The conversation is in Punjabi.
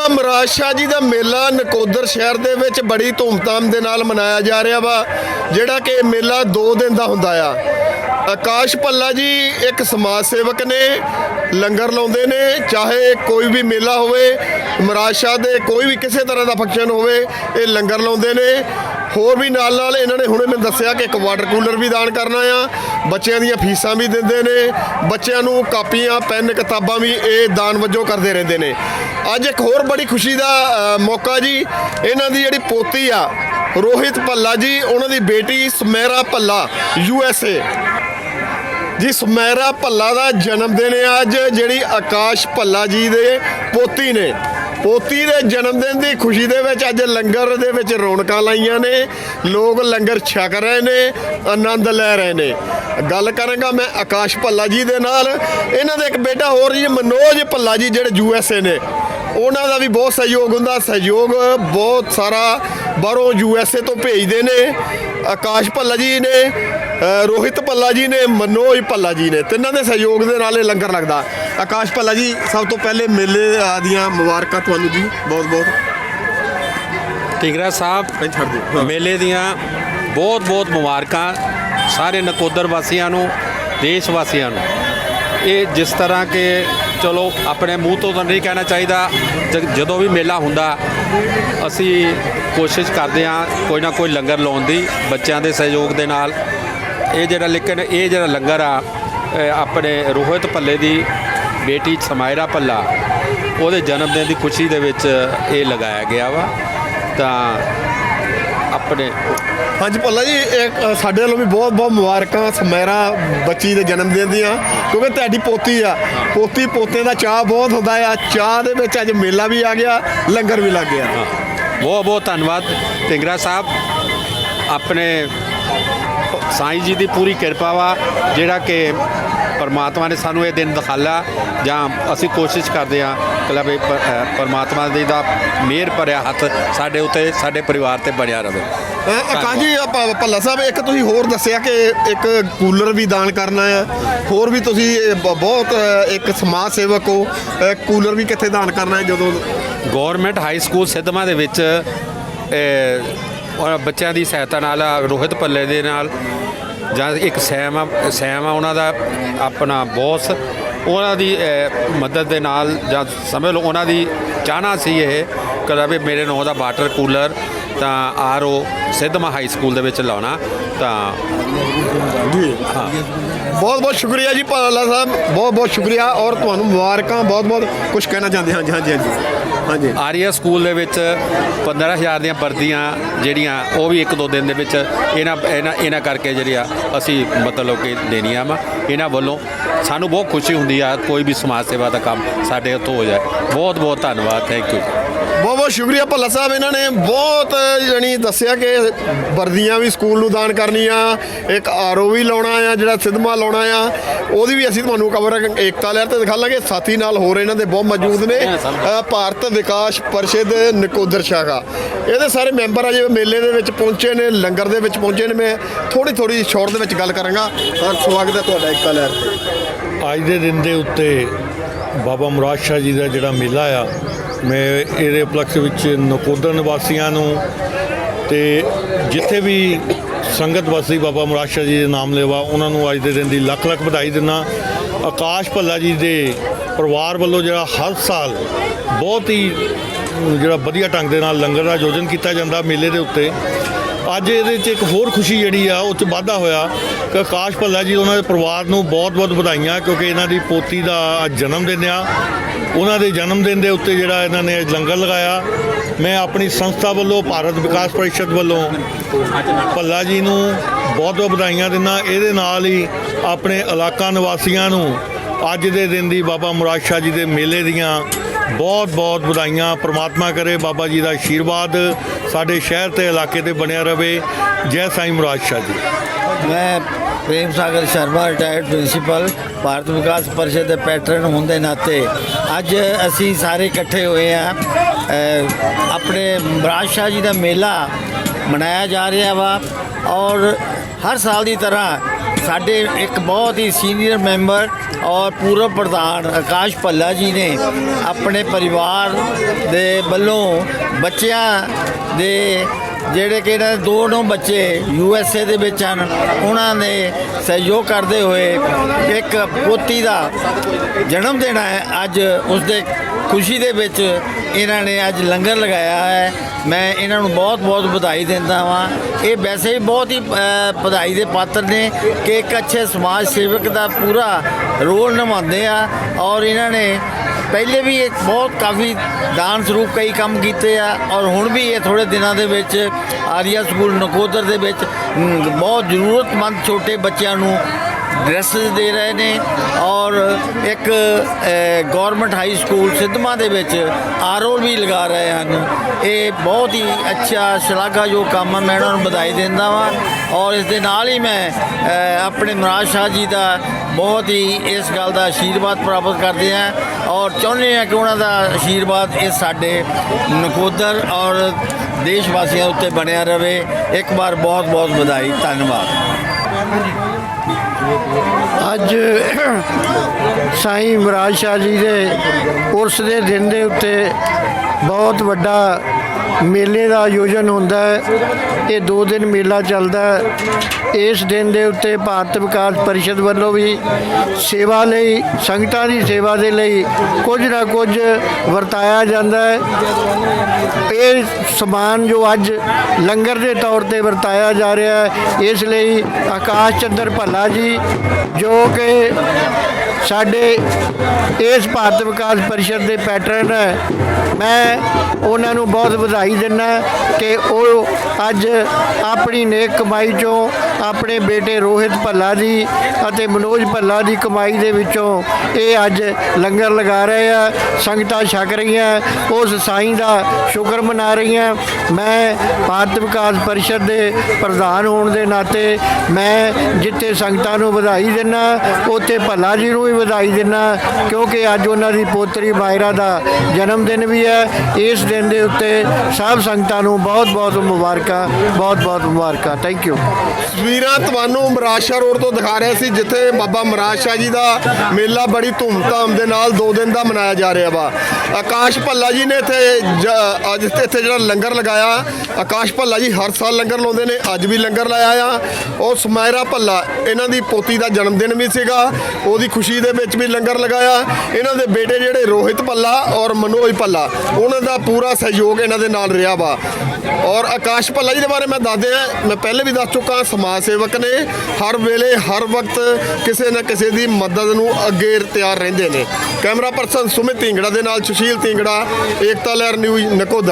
ਮੁਰਾਦ ਸ਼ਾਹ ਜੀ ਦਾ ਮੇਲਾ ਨਕੋਦਰ ਸ਼ਹਿਰ ਦੇ ਵਿੱਚ ਬੜੀ ਧੂਮਧਾਮ ਦੇ ਨਾਲ ਮਨਾਇਆ ਜਾ ਰਿਹਾ ਵਾ, ਜਿਹੜਾ ਕਿ ਮੇਲਾ 2 ਦਿਨ ਦਾ ਹੁੰਦਾ ਆ। ਆਕਾਸ਼ ਪੱਲਾ ਜੀ ਇੱਕ ਸਮਾਜ ਸੇਵਕ ਨੇ, ਲੰਗਰ ਲਾਉਂਦੇ ਨੇ, ਚਾਹੇ ਕੋਈ ਵੀ ਮੇਲਾ ਹੋਵੇ ਮੁਰਾਦ ਸ਼ਾਹ ਦੇ ਕੋਈ ਵੀ ਕਿਸੇ ਤਰ੍ਹਾਂ ਦਾ ਫੰਕਸ਼ਨ ਹੋਵੇ, ਇਹ ਲੰਗਰ ਲਾਉਂਦੇ ਨੇ। ਹੋਰ ਵੀ ਨਾਲ ਨਾਲ ਇਹਨਾਂ ਨੇ ਹੁਣੇ ਮੈਨੂੰ ਦੱਸਿਆ ਕਿ ਇੱਕ ਵਾਟਰ ਕੂਲਰ ਵੀ ਦਾਨ ਕਰਨਾ ਆ, ਬੱਚਿਆਂ ਦੀਆਂ ਫੀਸਾਂ ਵੀ ਦਿੰਦੇ ਨੇ, ਬੱਚਿਆਂ ਨੂੰ ਕਾਪੀਆਂ, ਪੈਨ, ਕਿਤਾਬਾਂ ਵੀ ਇਹ ਦਾਨ ਵਜੋਂ ਕਰਦੇ ਰਹਿੰਦੇ ਨੇ। ਅੱਜ ਇੱਕ ਹੋਰ ਬੜੀ ਖੁਸ਼ੀ ਦਾ ਮੌਕਾ ਜੀ, ਇਹਨਾਂ ਦੀ ਜਿਹੜੀ ਪੋਤੀ ਆ, ਰੋਹਿਤ ਭੱਲਾ ਜੀ, ਉਹਨਾਂ ਦੀ ਬੇਟੀ Samaira Bhalla U S A ਜੀ, ਸਮੈਰਾ ਭੱਲਾ ਦਾ ਜਨਮ ਦਿਨ ਹੈ ਅੱਜ, ਜਿਹੜੀ ਆਕਾਸ਼ ਭੱਲਾ ਜੀ ਦੇ ਪੋਤੀ ਨੇ। ਪੋਤੀ ਦੇ ਜਨਮ ਦਿਨ ਦੀ ਖੁਸ਼ੀ ਦੇ ਵਿੱਚ ਅੱਜ ਲੰਗਰ ਦੇ ਵਿੱਚ ਰੌਣਕਾਂ ਲਾਈਆਂ ਨੇ, ਲੋਕ ਲੰਗਰ ਛਕ ਰਹੇ ਨੇ, ਆਨੰਦ ਲੈ ਰਹੇ ਨੇ। ਗੱਲ ਕਰਾਂਗਾ ਮੈਂ ਆਕਾਸ਼ ਭੱਲਾ ਜੀ ਦੇ ਨਾਲ। ਇਹਨਾਂ ਦਾ ਇੱਕ ਬੇਟਾ ਹੋਰ ਜੀ, ਮਨੋਜ ਭੱਲਾ ਜੀ, ਜਿਹੜੇ ਯੂ ਐਸ ਏ ਨੇ। ਉਹਨਾਂ ਦਾ ਵੀ ਬਹੁਤ ਸਹਿਯੋਗ ਹੁੰਦਾ। ਸਹਿਯੋਗ ਬਹੁਤ ਸਾਰਾ ਬਾਹਰੋਂ ਯੂ ਐਸ ਏ ਤੋਂ ਭੇਜਦੇ ਨੇ। ਆਕਾਸ਼ ਭੱਲਾ ਜੀ ਨੇ ਰੋਹਿਤ ਭੱਲਾ ਜੀ ਨੇ ਮਨੋਜ ਭੱਲਾ ਜੀ ਨੇ। ਤਿੰਨਾਂ ਦੇ ਸਹਿਯੋਗ ਦੇ ਨਾਲ ਇਹ ਲੰਗਰ ਲੱਗਦਾ। ਆਕਾਸ਼ ਭੱਲਾ ਜੀ ਸਭ ਤੋਂ ਪਹਿਲੇ ਮੇਲੇ ਦੀਆਂ ਮੁਬਾਰਕਾਂ ਤੁਹਾਨੂੰ ਜੀ ਬਹੁਤ ਬਹੁਤ। ਟਿਗਰਾ ਸਾਹਿਬ। ਮੇਲੇ ਦੀਆਂ ਬਹੁਤ ਬਹੁਤ ਮੁਬਾਰਕਾਂ ਸਾਰੇ ਨਕੋਦਰ ਵਾਸੀਆਂ ਨੂੰ ਦੇਸ਼ ਵਾਸੀਆਂ ਨੂੰ। ਇਹ ਜਿਸ ਤਰ੍ਹਾਂ ਕਿ ਚਲੋ, ਆਪਣੇ ਮੂੰਹ ਤੋਂ ਤਾਂ ਨਹੀਂ ਕਹਿਣਾ ਚਾਹੀਦਾ ਜ- ਜਦੋਂ ਵੀ ਮੇਲਾ ਹੁੰਦਾ, ਅਸੀਂ ਕੋਸ਼ਿਸ਼ ਕਰਦੇ ਹਾਂ ਕੋਈ ਨਾ ਕੋਈ ਲੰਗਰ ਲਾਉਣ ਦੀ, ਬੱਚਿਆਂ ਦੇ ਸਹਿਯੋਗ ਦੇ ਨਾਲ। ਇਹ ਜਿਹੜਾ ਲੇਕਿਨ ਇਹ ਜਿਹੜਾ ਲੰਗਰ ਆ ਆਪਣੇ ਰੋਹਿਤ ਭੱਲੇ ਦੀ ਬੇਟੀ ਸਮਾਇਰਾ ਭੱਲਾ, ਉਹਦੇ ਜਨਮ ਦਿਨ ਦੀ ਖੁਸ਼ੀ ਦੇ ਵਿੱਚ ਇਹ ਲਗਾਇਆ ਗਿਆ ਵਾ। ਤਾਂ ਆਪਣੇ ਹਾਂਜੀ ਭੱਲਾ ਜੀ ਇੱਕ ਅ, ਸਾਡੇ ਵੱਲੋਂ ਵੀ ਬਹੁਤ ਬਹੁਤ ਮੁਬਾਰਕਾਂ ਸਮੈਰਾ ਬੱਚੀ ਦੇ ਜਨਮ ਦਿਨ ਦੀਆਂ ਕਿਉਂਕਿ ਤੁਹਾਡੀ ਪੋਤੀ ਆ। ਪੋਤੀ ਪੋਤੇ ਦਾ ਚਾਹ ਬਹੁਤ ਹੁੰਦਾ ਆ। ਚਾਹ ਦੇ ਵਿੱਚ ਅੱਜ ਮੇਲਾ ਵੀ ਆ ਗਿਆ ਲੰਗਰ ਵੀ ਲੱਗ ਗਿਆ। ਬਹੁਤ ਬਹੁਤ ਧੰਨਵਾਦ। ਢਿੰਗਰਾ ਸਾਹਿਬ ਆਪਣੇ ਸਾਈਂ ਜੀ ਦੀ ਪੂਰੀ ਕਿਰਪਾ ਵਾ ਜਿਹੜਾ ਕਿ ਪਰਮਾਤਮਾ ਨੇ ਸਾਨੂੰ ਇਹ ਦਿਨ ਦਿਖਾਲਾ ਜਾਂ ਅਸੀਂ ਕੋਸ਼ਿਸ਼ ਕਰਦੇ ਹਾਂ ਕਿ ਲੈ ਵੀ ਪ- ਅ, ਪਰਮਾਤਮਾ ਦੀ ਦਾ ਮਿਹਰ ਭਰਿਆ ਹੱਥ ਸਾਡੇ ਉੱਤੇ ਸਾਡੇ ਪਰਿਵਾਰ ਤੇ ਬਣਿਆ ਰਵੇ। ਅਕਾਸ਼ ਜੀ ਆਪਾਂ ਭੱਲਾ ਸਾਹਿਬ ਇੱਕ ਤੁਸੀਂ ਹੋਰ ਦੱਸਿਆ ਕਿ ਇੱਕ ਕੂਲਰ ਵੀ ਦਾਨ ਕਰਨਾ ਆ। ਹੋਰ ਵੀ ਤੁਸੀਂ ਬਹੁਤ ਇੱਕ ਸਮਾਜ ਸੇਵਕ ਹੋ ਕੂਲਰ ਵੀ ਕਿੱਥੇ ਦਾਨ ਕਰਨਾ ਹੈ ਜਦੋਂ? ਗਵਰਨਮੈਂਟ ਹਾਈ ਸਕੂਲ ਸਿੱਧਵਾਂ ਦੇ ਵਿੱਚ ਬੱਚਿਆਂ ਦੀ ਸਹਾਇਤਾ ਨਾਲ ਰੋਹਿਤ ਪੱਲੇ ਦੇ ਨਾਲ ਜਾਂ ਇੱਕ ਸੈਮ ਆ ਸੈਮ ਆ ਉਹਨਾਂ ਦਾ ਆਪਣਾ ਬੌਸ, ਉਹਨਾਂ ਦੀ ਮਦਦ ਦੇ ਨਾਲ ਜਾਂ ਸਮਝ ਲਓ ਉਹਨਾਂ ਦੀ ਚਾਹਨਾ ਸੀ ਇਹ ਕਦਾ ਵੀ ਮੇਰੇ ਨਾਂ ਦਾ ਵਾਟਰ ਕੂਲਰ ਤਾਂ R O Sidhwan high school ਦੇ ਵਿੱਚ ਲਾਉਣਾ। ਤਾਂ ਬਹੁਤ ਬਹੁਤ ਸ਼ੁਕਰੀਆ ਜੀ ਭਾਲਾ ਸਾਹਿਬ। ਬਹੁਤ ਬਹੁਤ ਸ਼ੁਕਰੀਆ ਔਰ ਤੁਹਾਨੂੰ ਮੁਬਾਰਕਾਂ, ਬਹੁਤ ਬਹੁਤ ਕੁਝ ਕਹਿਣਾ ਚਾਹੁੰਦੇ ਹਾਂ। ਜੀ ਹਾਂਜੀ ਹਾਂਜੀ। ਹਾਂਜੀ। ਆਰੀਆ ਸਕੂਲ ਦੇ ਵਿੱਚ 15000 ਦੀਆਂ ਵਰਦੀਆਂ ਜਿਹੜੀਆਂ, ਉਹ ਵੀ ਇੱਕ ਦੋ ਦਿਨ ਦੇ ਵਿੱਚ ਇਹਨਾਂ ਇਹਨਾਂ ਇਹਨਾਂ ਕਰਕੇ ਜਿਹੜੀ ਆ ਅਸੀਂ ਮਤਲਬ ਕਿ ਦੇਣੀਆਂ ਵਾ। ਇਹਨਾਂ ਵੱਲੋਂ ਸਾਨੂੰ ਬਹੁਤ ਖੁਸ਼ੀ ਹੁੰਦੀ ਆ, ਕੋਈ ਵੀ ਸਮਾਜ ਸੇਵਾ ਦਾ ਕੰਮ ਸਾਡੇ ਹੱਥੋਂ ਹੋ ਜਾਏ। ਬਹੁਤ ਬਹੁਤ ਧੰਨਵਾਦ ਥੈਂਕ ਯੂ ਬਹੁਤ ਬਹੁਤ ਸ਼ੁਕਰੀਆ ਭੱਲਾ ਸਾਹਿਬ, ਇਹਨਾਂ ਨੇ ਬਹੁਤ, ਜਣੀ ਦੱਸਿਆ ਕਿ ਵਰਦੀਆਂ ਵੀ ਸਕੂਲ ਨੂੰ ਦਾਨ ਕਰਨੀਆਂ, ਇੱਕ ਆਰਓ ਵੀ ਲਾਉਣਾ ਆ, ਜਿਹੜਾ ਸਿੱਧਮਾ ਲਾਉਣਾ ਆ, ਉਹਦੀ ਵੀ ਅਸੀਂ ਤੁਹਾਨੂੰ ਕਵਰ ਏਕਤਾ ਲਹਿਰ ਤੇ ਦਿਖਾ ਲਾਂਗੇ। ਸਾਥੀ ਨਾਲ ਹੋਰ ਇਹਨਾਂ ਦੇ ਬਹੁਤ ਮੌਜੂਦ ਨੇ ਭਾਰਤ ਵਿਕਾਸ ਪਰਿਸ਼ਦ ਨਕੋਦਰ ਸ਼ਾਖਾ। ਇਹਦੇ ਸਾਰੇ ਮੈਂਬਰ ਆ ਜਿਵੇਂ ਮੇਲੇ ਦੇ ਵਿੱਚ ਪਹੁੰਚੇ ਨੇ, ਲੰਗਰ ਦੇ ਵਿੱਚ ਪਹੁੰਚੇ ਨੇ, ਮੈਂ ਥੋੜੀ ਥੋੜੀ ਸ਼ੋਰਟ ਦੇ ਵਿੱਚ ਗੱਲ ਕਰਾਂਗਾ। ਸਵਾਗਤ ਹੈ ਤੁਹਾਡਾ ਏਕਤਾ ਲਹਿਰ ਤੇ। ਅੱਜ ਦੇ ਦਿਨ ਦੇ ਉੱਤੇ ਬਾਬਾ ਮੁਰਾਦ ਸ਼ਾਹ ਜੀ ਦਾ ਜਿਹੜਾ ਮੇਲਾ ਆ ਮੈਂ ਇਹਦੇ ਉਪਲਕਸ਼ ਵਿੱਚ ਨਕੋਦਰ ਨਿਵਾਸੀਆਂ ਨੂੰ ਤੇ ਜਿੱਥੇ ਵੀ ਸੰਗਤ ਵਸਦੀ ਬਾਬਾ ਮੁਰਾਦ ਸ਼ਾਹ ਜੀ ਦੇ ਨਾਮ ਲੈਵਾ, ਉਹਨਾਂ ਨੂੰ ਅੱਜ ਦੇ ਦਿਨ ਦੀ ਲੱਖ ਲੱਖ ਵਧਾਈ ਦਿੰਦਾ। ਆਕਾਸ਼ ਭੱਲਾ ਜੀ ਦੇ ਪਰਿਵਾਰ ਵੱਲੋਂ ਜਿਹੜਾ ਹਰ ਸਾਲ ਬਹੁਤ ਹੀ, ਜਿਹੜਾ ਵਧੀਆ ਢੰਗ ਦੇ ਨਾਲ ਲੰਗਰ ਦਾ ਆਯੋਜਨ ਕੀਤਾ ਜਾਂਦਾ ਮੇਲੇ ਦੇ ਉੱਤੇ। ਅੱਜ ਇਹਦੇ 'ਚ ਇੱਕ ਹੋਰ ਖੁਸ਼ੀ ਜਿਹੜੀ ਆ, ਉਹ 'ਚ ਵਾਧਾ ਹੋਇਆ। ਆਕਾਸ਼ ਭੱਲਾ ਜੀ, ਉਹਨਾਂ ਦੇ ਪਰਿਵਾਰ ਨੂੰ ਬਹੁਤ-ਬਹੁਤ ਵਧਾਈਆਂ, ਕਿਉਂਕਿ ਇਹਨਾਂ ਦੀ ਪੋਤੀ ਦਾ ਅੱਜ ਜਨਮ ਦਿਨ ਆ। ਉਹਨਾਂ ਦੇ ਜਨਮ ਦਿਨ ਦੇ ਉੱਤੇ ਜਿਹੜਾ ਇਹਨਾਂ ਨੇ ਲੰਗਰ ਲਗਾਇਆ। ਮੈਂ ਆਪਣੀ ਸੰਸਥਾ ਵੱਲੋਂ, ਭਾਰਤ ਵਿਕਾਸ ਪਰਿਸ਼ਦ ਵੱਲੋਂ ਭੱਲਾ ਜੀ ਨੂੰ ਬਹੁਤ-ਬਹੁਤ ਵਧਾਈਆਂ ਦਿੰਦਾ। ਇਹਦੇ ਨਾਲ ਹੀ ਆਪਣੇ ਇਲਾਕਾ ਨਿਵਾਸੀਆਂ ਨੂੰ ਅੱਜ ਦੇ ਦਿਨ ਦੀ ਬਾਬਾ ਮੁਰਾਦ ਸ਼ਾਹ ਜੀ ਦੇ ਮੇਲੇ ਦੀਆਂ ਬਹੁਤ ਬਹੁਤ ਵਧਾਈਆਂ, ਪ੍ਰਮਾਤਮਾ ਕਰੇ, ਬਾਬਾ ਜੀ ਦਾ ਆਸ਼ੀਰਵਾਦ ਸਾਡੇ ਸ਼ਹਿਰ ਤੇ ਇਲਾਕੇ ਤੇ ਬਣਿਆ ਰਵੇ। ਜੈ ਸਾਈਂ ਮੁਰਾਦ ਸ਼ਾਹ ਜੀ। ਮੈਂ ਪ੍ਰੇਮ ਸਾਗਰ ਸ਼ਰਮਾ ਰਿਟਾਇਰਡ ਪ੍ਰਿੰਸੀਪਲ ਭਾਰਤ ਵਿਕਾਸ ਪਰਿਸ਼ਦ ਦੇ ਪੈਟਰਨ ਹੋਣ ਦੇ ਨਾਤੇ ਅੱਜ ਅਸੀਂ ਸਾਰੇ ਇਕੱਠੇ ਹੋਏ ਆ ਆਪਣੇ ਮਹਾਰਾਜ ਸ਼ਾਹ ਜੀ ਦਾ ਮੇਲਾ ਮਨਾਇਆ ਜਾ ਰਿਹਾ ਵਾ ਔਰ ਹਰ ਸਾਲ ਦੀ ਤਰ੍ਹਾਂ ਸਾਡੇ ਇੱਕ ਬਹੁਤ ਹੀ ਸੀਨੀਅਰ ਮੈਂਬਰ ਔਰ ਪੂਰਵ ਪ੍ਰਧਾਨ ਆਕਾਸ਼ ਭੱਲਾ ਜੀ ਨੇ ਆਪਣੇ ਪਰਿਵਾਰ ਦੇ ਵੱਲੋਂ ਬੱਚਿਆਂ ਦੇ ਜਿਹੜੇ ਕਿ ਇਹਨਾਂ ਦੇ ਦੋ ਨੌ ਬੱਚੇ ਯੂ ਐਸ ਏ ਦੇ ਵਿੱਚ ਹਨ, ਉਹਨਾਂ ਨੇ ਸਹਿਯੋਗ ਕਰਦੇ ਹੋਏ ਇੱਕ ਪੋਤੀ ਦਾ ਜਨਮ ਦਿਨ ਹੈ ਅੱਜ ਉਸ ਦੇ ਖੁਸ਼ੀ ਦੇ ਵਿੱਚ ਇਹਨਾਂ ਨੇ ਅੱਜ ਲੰਗਰ ਲਗਾਇਆ ਹੈ। ਮੈਂ ਇਹਨਾਂ ਨੂੰ ਬਹੁਤ-ਬਹੁਤ ਵਧਾਈ ਦਿੰਦਾ ਵਾਂ। ਇਹ ਵੈਸੇ ਵੀ ਬਹੁਤ ਹੀ ਵਧਾਈ ਦੇ ਪਾਤਰ ਨੇ ਕਿ ਇੱਕ ਅੱਛੇ ਸਮਾਜ ਸੇਵਕ ਦਾ ਪੂਰਾ ਰੋਲ ਨਿਭਾਉਂਦੇ ਆ ਔਰ ਇਹਨਾਂ ਨੇ ਪਹਿਲੇ ਵੀ ਇਹ ਬਹੁਤ ਕਾਫੀ ਦਾਨ ਸਰੂਪ ਕਈ ਕੰਮ ਕੀਤੇ ਆ ਔਰ ਹੁਣ ਵੀ ਇਹ ਥੋੜੇ ਦਿਨਾਂ ਦੇ ਵਿੱਚ ਆਰੀਆ ਸਕੂਲ ਨਕੋਦਰ ਦੇ ਵਿੱਚ ਬਹੁਤ ਜ਼ਰੂਰਤਮੰਦ ਛੋਟੇ ਬੱਚਿਆਂ ਨੂੰ ਡਰੈਸਸ ਦੇ ਰਹੇ ਨੇ ਔਰ ਇੱਕ ਗਵਰਨਮੈਂਟ ਹਾਈ ਸਕੂਲ ਸਿੱਧਮਾ ਦੇ ਵਿੱਚ ਆਰਓ ਵੀ ਲਗਾ ਰਹੇ ਹਨ। ਇਹ ਬਹੁਤ ਹੀ ਅੱਛਾ, ਸ਼ਲਾਘਾਯੋਗ ਕੰਮ ਹੈ ਮੈਂ ਉਹਨਾਂ ਨੂੰ ਵਧਾਈ ਦਿੰਦਾ ਵਾਂ ਔਰ ਇਸ ਦੇ ਨਾਲ ਹੀ ਮੈਂ ਆਪਣੇ ਮਹਾਰਾਜ ਸ਼ਾਹ ਜੀ ਦਾ ਬਹੁਤ ਹੀ ਇਸ ਗੱਲ ਦਾ ਆਸ਼ੀਰਵਾਦ ਪ੍ਰਾਪਤ ਕਰਦੇ ਹਾਂ ਔਰ ਚਾਹੁੰਦੇ ਹਾਂ ਕਿ ਉਹਨਾਂ ਦਾ ਆਸ਼ੀਰਵਾਦ ਇਹ ਸਾਡੇ ਨਕੋਦਰ ਔਰ ਦੇਸ਼ ਵਾਸੀਆਂ ਉੱਤੇ ਬਣਿਆ ਰਹੇ ਇੱਕ ਵਾਰ ਬਹੁਤ ਬਹੁਤ ਵਧਾਈ, ਧੰਨਵਾਦ। ਅੱਜ ਸਾਈਂ ਮਹਾਰਾਜ ਸ਼ਾਹ ਜੀ ਦੇ ਉਰਸ ਦੇ ਦਿਨ ਦੇ ਉੱਤੇ ਬਹੁਤ ਵੱਡਾ ਮੇਲੇ ਦਾ ਆਯੋਜਨ ਹੁੰਦਾ ਹੈ। ਇਹ ਦੋ ਦਿਨ ਮੇਲਾ ਚੱਲਦਾ ਹੈ। ਇਸ ਦਿਨ ਦੇ ਉੱਤੇ ਭਾਰਤ ਵਿਕਾਸ ਪਰਿਸ਼ਦ ਵੱਲੋਂ ਵੀ ਸੇਵਾ ਲਈ, ਸੰਗਤਾਂ ਦੀ ਸੇਵਾ ਦੇ ਲਈ ਕੁਝ ਨਾ ਕੁਝ ਵਰਤਾਇਆ ਜਾਂਦਾ ਹੈ। ਇਹ ਸਮਾਨ ਜੋ ਅੱਜ ਲੰਗਰ ਦੇ ਤੌਰ ਤੇ ਵਰਤਾਇਆ ਜਾ ਰਿਹਾ ਹੈ, ਇਸ ਲਈ ਆਕਾਸ਼ ਚੰਦਰ ਭੱਲਾ ਜੀ, ਜੋ ਕਿ ਸਾਡੇ ਇਸ ਭਾਰਤ ਵਿਕਾਸ ਪਰਿਸ਼ਦ ਦੇ ਪੈਟਰਨ ਮੈਂ ਉਹਨਾਂ ਨੂੰ ਬਹੁਤ ਵਧਾਈ ਦਿੰਦਾ ਕਿ ਉਹ ਅੱਜ ਆਪਣੀ ਨੇਕ ਕਮਾਈ ਚੋਂ ਆਪਣੇ ਬੇਟੇ ਰੋਹਿਤ ਭੱਲਾ ਦੀ ਅਤੇ ਮਨੋਜ ਭੱਲਾ ਦੀ ਕਮਾਈ ਦੇ ਵਿੱਚੋਂ ਇਹ ਅੱਜ ਲੰਗਰ ਲਗਾ ਰਹੇ ਆ, ਸੰਗਤਾਂ ਛਕ ਰਹੀਆਂ, ਉਸ ਸਾਈਂ ਦਾ ਸ਼ੁਕਰ ਮਨਾ ਰਹੀਆਂ। ਮੈਂ ਭਾਰਤ ਵਿਕਾਸ ਪਰਿਸ਼ਦ ਦੇ ਪ੍ਰਧਾਨ ਹੋਣ ਦੇ ਨਾਤੇ ਮੈਂ ਜਿੱਥੇ ਸੰਗਤਾਂ ਨੂੰ ਵਧਾਈ ਦਿੰਦਾ, ਉੱਥੇ ਭੱਲਾ ਜੀ ਨੂੰ ਵੀ ਵਧਾਈ ਦਿੰਦਾ ਕਿਉਂਕਿ ਅੱਜ ਉਹਨਾਂ ਦੀ ਪੋਤਰੀ ਮਾਇਰਾ ਦਾ ਜਨਮ ਦਿਨ ਵੀ ਹੈ। ਇਸ ਦਿਨ ਦੇ ਉੱਤੇ ਸਭ ਸੰਗਤਾਂ ਨੂੰ ਬਹੁਤ ਬਹੁਤ ਮੁਬਾਰਕਾਂ ਬਹੁਤ ਬਹੁਤ ਮੁਬਾਰਕਾਂ। ਥੈਂਕ ਯੂ ਤਸਵੀਰਾਂ ਤੁਹਾਨੂੰ ਮਰਾਸ਼ਾ ਰੋਡ ਤੋਂ ਦਿਖਾ ਰਿਹਾ ਸੀ, ਜਿੱਥੇ ਬਾਬਾ ਮਰਾਸ਼ਾ ਜੀ ਦਾ ਮੇਲਾ ਬੜੀ ਧੂਮਧਾਮ ਦੇ ਨਾਲ 2 ਦਿਨ ਦਾ ਮਨਾਇਆ ਜਾ ਰਿਹਾ ਵਾ। ਆਕਾਸ਼ ਭੱਲਾ ਜੀ ਨੇ ਇੱਥੇ ਅੱਜ ਇੱਥੇ ਜਿਹੜਾ ਲੰਗਰ ਲਗਾਇਆ, ਆਕਾਸ਼ ਭੱਲਾ ਜੀ ਹਰ ਸਾਲ ਲੰਗਰ ਲਾਉਂਦੇ ਨੇ, ਅੱਜ ਵੀ ਲੰਗਰ ਲਾਇਆ ਆ। ਉਹ ਸੁਮਾਇਰਾ ਭੱਲਾ, ਇਹਨਾਂ ਦੀ ਪੋਤੀ ਦਾ ਜਨਮ ਦਿਨ ਵੀ ਸੀਗਾ, ਉਹਦੀ ਖੁਸ਼ੀ ਦੇ ਵਿੱਚ ਵੀ ਲੰਗਰ ਲਗਾਇਆ। ਇਹਨਾਂ ਦੇ ਬੇਟੇ ਜਿਹੜੇ ਰੋਹਿਤ ਭੱਲਾ ਔਰ ਮਨੋਜ ਭੱਲਾ, ਉਹਨਾਂ ਦਾ ਪੂਰਾ ਸਹਿਯੋਗ ਇਹਨਾਂ ਦੇ ਨਾਲ ਰਿਹਾ ਵਾ। ਔਰ ਆਕਾਸ਼ ਭੱਲਾ ਜੀ ਦੇ ਬਾਰੇ ਮੈਂ ਦੱਸ ਦਿਆਂ ਮੈਂ ਪਹਿਲੇ ਵੀ ਦੱਸ ਚੁੱਕਾ, ਸਮਾਜ ਸੇਵਕ ਨੇ। ਹਰ ਵੇਲੇ, ਹਰ ਵਕਤ ਕਿਸੇ ਨਾ ਕਿਸੇ ਦੀ ਮਦਦ ਨੂੰ ਅੱਗੇ ਤਿਆਰ ਰਹਿੰਦੇ ਨੇ। ਕੈਮਰਾ ਪਰਸਨ ਸੁਮਿਤ ਢਿੰਗੜਾ ਦੇ ਨਾਲ ਸੁਸ਼ੀਲ ਢਿੰਗੜਾ, ਏਕਤਾ ਲਹਿਰ ਨਿਊਜ਼ ਨਕੋਦਰ।